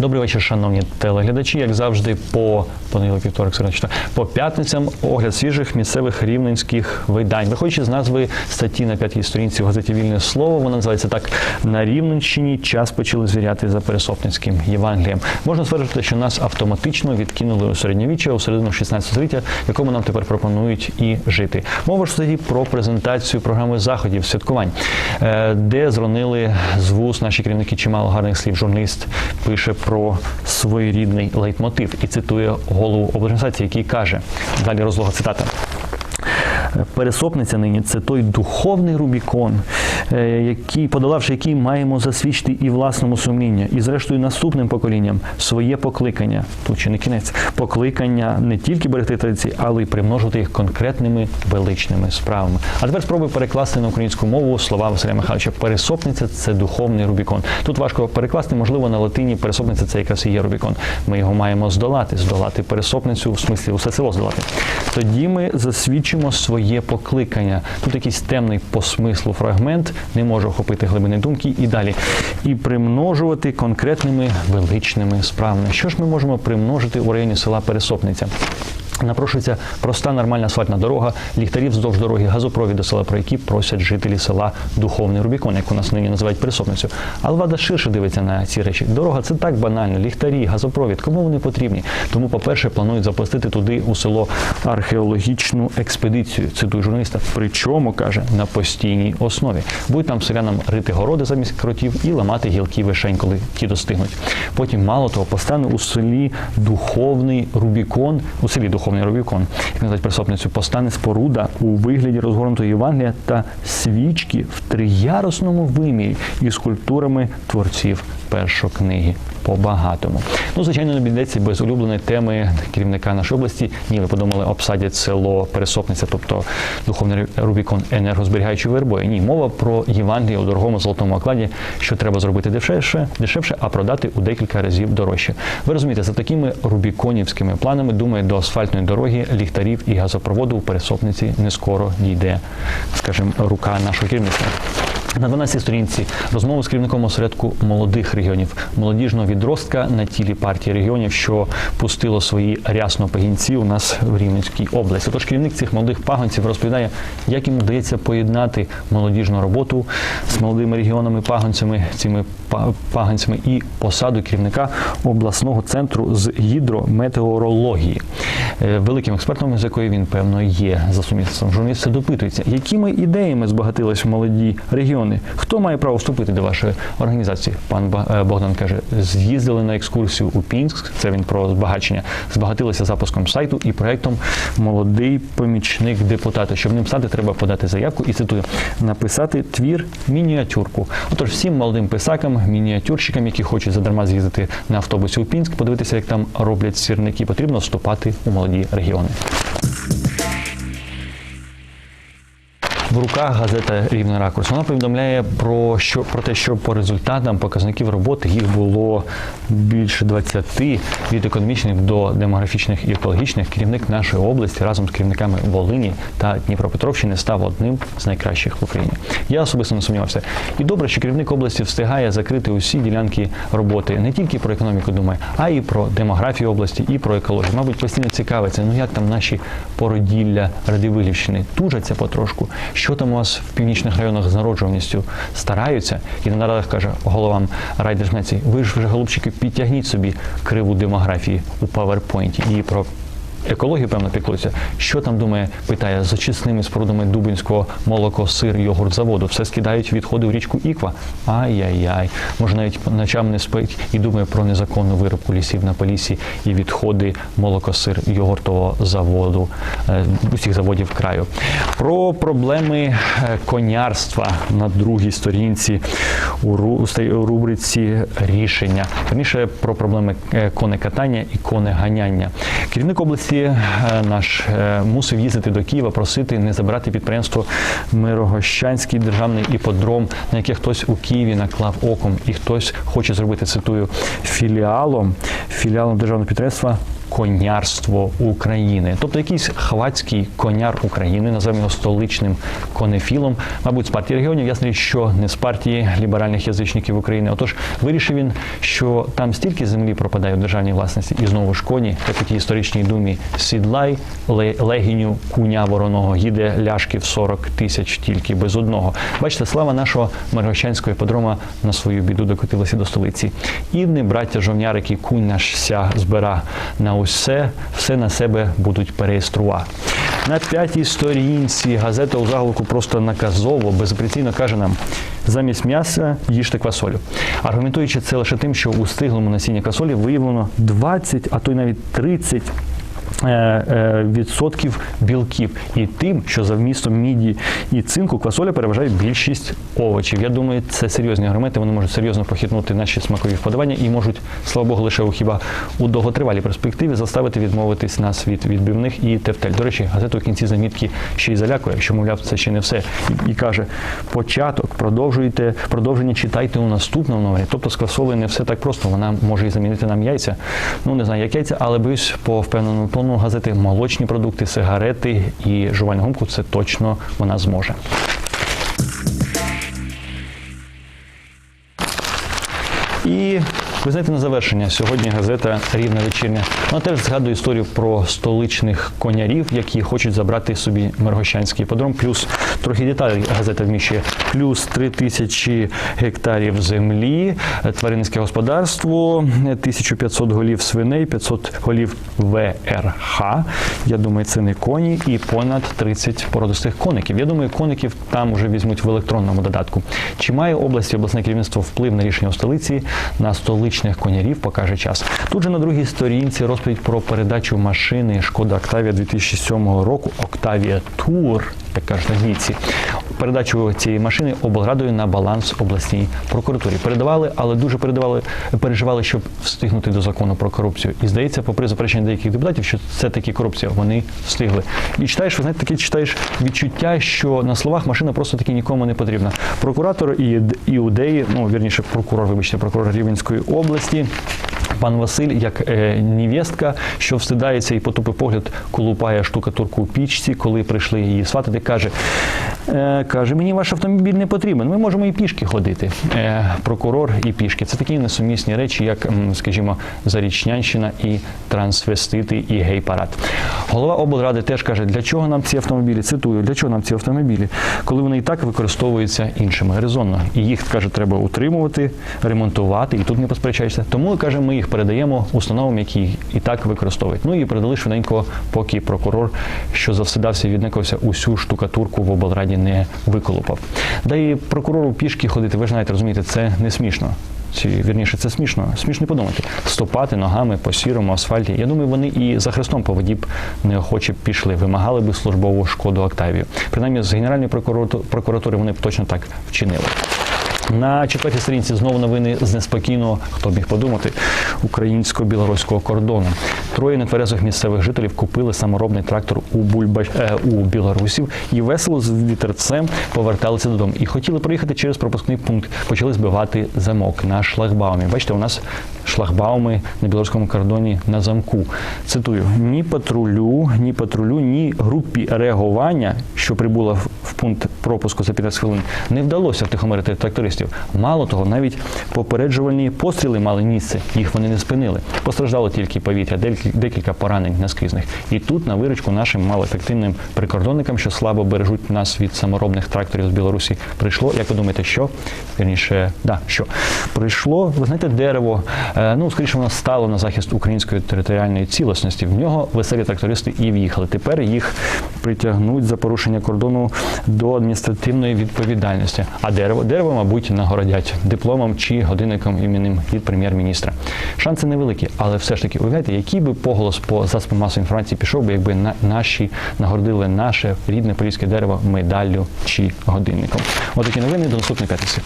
Добрий вечір, шановні телеглядачі. Як завжди, по понеділок, вівторок, середа, по п'ятницям огляд свіжих місцевих рівненських видань. Виходячи з назви статті на п'ятій сторінці в газеті Вільне слово, вона називається так: на Рівненщині час почали звіряти за Пересопницьким Євангелієм. Можна стверджувати, що нас автоматично відкинули у середньовіччя, у середину 16 століття, якому нам тепер пропонують і жити. Мова ж тоді про презентацію програми заходів, святкувань, е, де зронили з вуз наші керівники чимало гарних слів. Журналіст пише про своєрідний лейтмотив і цитує голову облдержадміністрації, який каже далі розлога цитата. Пересопниця нині це той духовний Рубікон, е, який, подолавши який, маємо засвідчити і власному сумління, і зрештою наступним поколінням своє покликання. Тут ще не кінець, покликання не тільки берегти традиції, але й примножити їх конкретними величними справами. А тепер спробую перекласти на українську мову слова Василя Михайловича. Пересопниця це духовний Рубікон. Тут важко перекласти, можливо, на латині пересопниця це якраз і є Рубікон. Ми його маємо здолати, здолати пересопницю, в смислі усе село здолати. Тоді ми засвідчимо своє покликання. Тут якийсь темний по смислу фрагмент, не може охопити глибини думки і далі. І примножувати конкретними величними справами. Що ж ми можемо примножити у районі села Пересопниця? Напрошується проста нормальна асфальтна дорога, ліхтарі вздовж дороги, газопровід села, про які просять жителі села Духовний Рубікон, як у нас нині називають пересопницю. Але влада ширше дивиться на ці речі. Дорога це так банально, ліхтарі, газопровід. Кому вони потрібні? Тому, по-перше, планують запустити туди у село археологічну експедицію. Цитую журналіста. Причому каже на постійній основі. Будуть там селянам рити городи замість кротів і ламати гілки вишень, коли ті достигнуть. Потім, мало того, постане у селі духовний Рубікон, у селі духовний Рубікон, як називають присопницю, постане споруда у вигляді розгорнутої Євангелія та свічки в триярусному вимірі із скульптурами творців першокниги. По багатому. Ну, звичайно, не обійдеться без улюбленої теми керівника нашої області. Ні, ви подумали, обсадять село Пересопниця, тобто духовний Рубікон енергозберігаючою вербою. Ні, мова про Євангеліє у дорогому золотому окладі, що треба зробити дешевше, дешевше, а продати у декілька разів дорожче. Ви розумієте, за такими рубіконівськими планами, думаю, до асфальтної дороги, ліхтарів і газопроводу у Пересопниці не скоро дійде, скажімо, рука нашого керівництва. На 12 сторінці розмови з керівником осередку молодих регіонів, молодіжного відростка на тілі партії регіонів, що пустило свої рясно пагінці у нас в Рівненській області. Тож керівник цих молодих пагонців розповідає, як йому вдається поєднати молодіжну роботу з молодими регіонами, пагонцями, цими па- пагонцями і посаду керівника обласного центру з гідрометеорології. Е, Великим експертом, з якої він певно є за сумісництвом журналіста, допитується, якими ідеями збагатились молоді регіони. Хто має право вступити до вашої організації? Пан е, Богдан каже: з'їздили на екскурсію у Пінськ. Це він про збагачення. Збагатилися запуском сайту і проектом Молодий помічник депутата. Щоб ним стати, треба подати заявку і цитую написати твір мініатюрку. Отож, всім молодим писакам, мініатюрщикам, які хочуть задарма з'їздити на автобусі у Пінськ, подивитися, як там роблять сірники, потрібно вступати у молоді регіони. В руках газета Рівний ракурс. Вона повідомляє про що про те, що по результатам показників роботи їх було більше 20 від економічних до демографічних і екологічних. Керівник нашої області разом з керівниками Волині та Дніпропетровщини став одним з найкращих в Україні. Я особисто не сумнівався. І добре, що керівник області встигає закрити усі ділянки роботи не тільки про економіку думає, а й про демографію області, і про екологію. Мабуть, постійно цікавиться. Ну як там наші породілля Радивилівщини тужаться потрошку. Що там у вас в північних районах з народжуваністю стараються? І на нарадах каже головам райдержнації, ви ж вже голубчики, підтягніть собі криву демографії у PowerPoint і про. Екологію, певно, піклується. Що там думає, питає з очисними спорудами Дубинського молоко, сир, йогурт заводу. Все скидають відходи в річку Іква. Ай-яй-яй. Може навіть ночам не спить і думає про незаконну вирубку лісів на Полісі і відходи молоко, сир, йогуртового заводу, е, усіх заводів краю. Про проблеми е, конярства на другій сторінці у рубриці рішення. Верніше про проблеми е, конекатання і конеганяння. Керівник області е, наш е, мусив їздити до Києва, просити не забирати підприємство Мирогощанський державний іподром, на яке хтось у Києві наклав оком, і хтось хоче зробити цитую філіалом, філіалом державного підприємства конярство України. Тобто якийсь хвацький коняр України, називаємо його столичним конефілом, мабуть, з партії регіонів. Ясно, що не з партії ліберальних язичників України. Отож, вирішив він, що там стільки землі пропадає у державній власності, і знову ж коні, як у тій історичній думі Сідлай, легіню, куня вороного, їде ляшків 40 тисяч тільки без одного. Бачите, слава нашого Миргощанського іпподрома на свою біду докотилася до столиці. Ідни, браття жовнярики, кунь наш ся збира на усе, все на себе будуть переєструвати. На п'ятій сторінці газета у заголовку просто наказово, безапеляційно каже нам: замість м'яса їжте квасолю. Аргументуючи це лише тим, що у стиглому насінні квасолі виявлено 20, а то й навіть 30 е, е, відсотків білків і тим, що за вмістом міді і цинку квасоля переважає більшість овочів. Я думаю, це серйозні аргументи. Вони можуть серйозно похитнути наші смакові вподобання і можуть, слава Богу, лише у хіба у довготривалій перспективі заставити відмовитись нас від відбивних і тефтель. До речі, газета у кінці замітки ще й залякує, що мовляв, це ще не все. І, і каже: початок, продовжуйте, продовження читайте у наступному номері. Тобто з квасолею не все так просто. Вона може і замінити нам яйця. Ну не знаю, як яйця, але боюсь, по впевненому тону газети молочні продукти, сигарети і жувальну гумку це точно вона зможе. Ви знаєте, на завершення сьогодні газета Рівна вечірня. Вона теж згадує історію про столичних конярів, які хочуть забрати собі Миргощанський подром. Плюс трохи деталей газета вміщує. Плюс 3 тисячі гектарів землі, е, тваринницьке господарство, е, 1500 голів свиней, 500 голів ВРХ. Я думаю, це не коні, і понад 30 породистих коників. Я думаю, коників там вже візьмуть в електронному додатку. Чи має область обласне керівництво вплив на рішення у столиці на столичних конярів, покаже час. Тут же на другій сторінці розповідь про передачу машини Шкода Октавія 2007 року. Октавія Тур, як кажуть англійці. Передачу цієї машини облрадою на баланс обласній прокуратурі. Передавали, але дуже передавали, переживали, щоб встигнути до закону про корупцію. І здається, попри заперечення деяких депутатів, що це таки корупція, вони встигли. І читаєш, ви знаєте, таке читаєш відчуття, що на словах машина просто таки нікому не потрібна. Прокуратор і іудеї, ну вірніше, прокурор, вибачте, прокурор Рівненської області. Пан Василь, як е, невістка, що встидається і потупив погляд, колупає штукатурку у пічці, коли прийшли її сватати, каже, каже, мені ваш автомобіль не потрібен. Ми можемо і пішки ходити. Е, прокурор і пішки. Це такі несумісні речі, як, скажімо, Зарічнянщина і трансвестити і гей-парад. Голова облради теж каже, для чого нам ці автомобілі? Цитую, для чого нам ці автомобілі, коли вони і так використовуються іншими резонно. І їх каже, треба утримувати, ремонтувати, і тут не посперечаєшся. Тому каже, ми їх передаємо установам, які і так використовують. Ну і передали швиденько, поки прокурор, що завсидався і відникався, усю штукатурку в облраді не виколупав. Да і прокурору пішки ходити, ви ж знаєте, розумієте, це не смішно. Чи вірніше, це смішно, смішно подумати. Стопати ногами по сірому асфальті. Я думаю, вони і за хрестом по воді б неохоче пішли, вимагали би службову шкоду Октавію. Принаймні, з Генеральної прокуратури вони б точно так вчинили. На четвертій сторінці знову новини з неспокійного, хто б міг подумати, українсько-білоруського кордону. Троє нетверезих місцевих жителів купили саморобний трактор у Бульба е, у білорусів і весело з вітерцем поверталися додому. І хотіли проїхати через пропускний пункт. Почали збивати замок на шлагбаумі. Бачите, у нас шлагбауми на білоруському кордоні на замку. Цитую: ні патрулю, ні патрулю, ні групі реагування, що прибула в- пункт пропуску за 15 хвилин, не вдалося втихомирити трактористів. Мало того, навіть попереджувальні постріли мали місце. Їх вони не спинили. Постраждало тільки повітря, декіль- декілька поранень наскрізних. І тут на виручку нашим малоефективним прикордонникам, що слабо бережуть нас від саморобних тракторів з Білорусі, прийшло. Як ви думаєте, що вірніше, да, що прийшло? Ви знаєте, дерево. е, Ну, скоріше, воно стало на захист української територіальної цілісності. В нього веселі трактористи і в'їхали. Тепер їх притягнуть за порушення кордону до адміністративної відповідальності. А дерево, дерево, мабуть, нагородять дипломом чи годинником іменем від прем'єр-міністра. Шанси невеликі, але все ж таки, уявляєте, який би поголос по засобам масової інформації пішов би, якби на, наші нагородили наше рідне поліське дерево медаллю чи годинником. Отакі новини до наступної п'ятниці.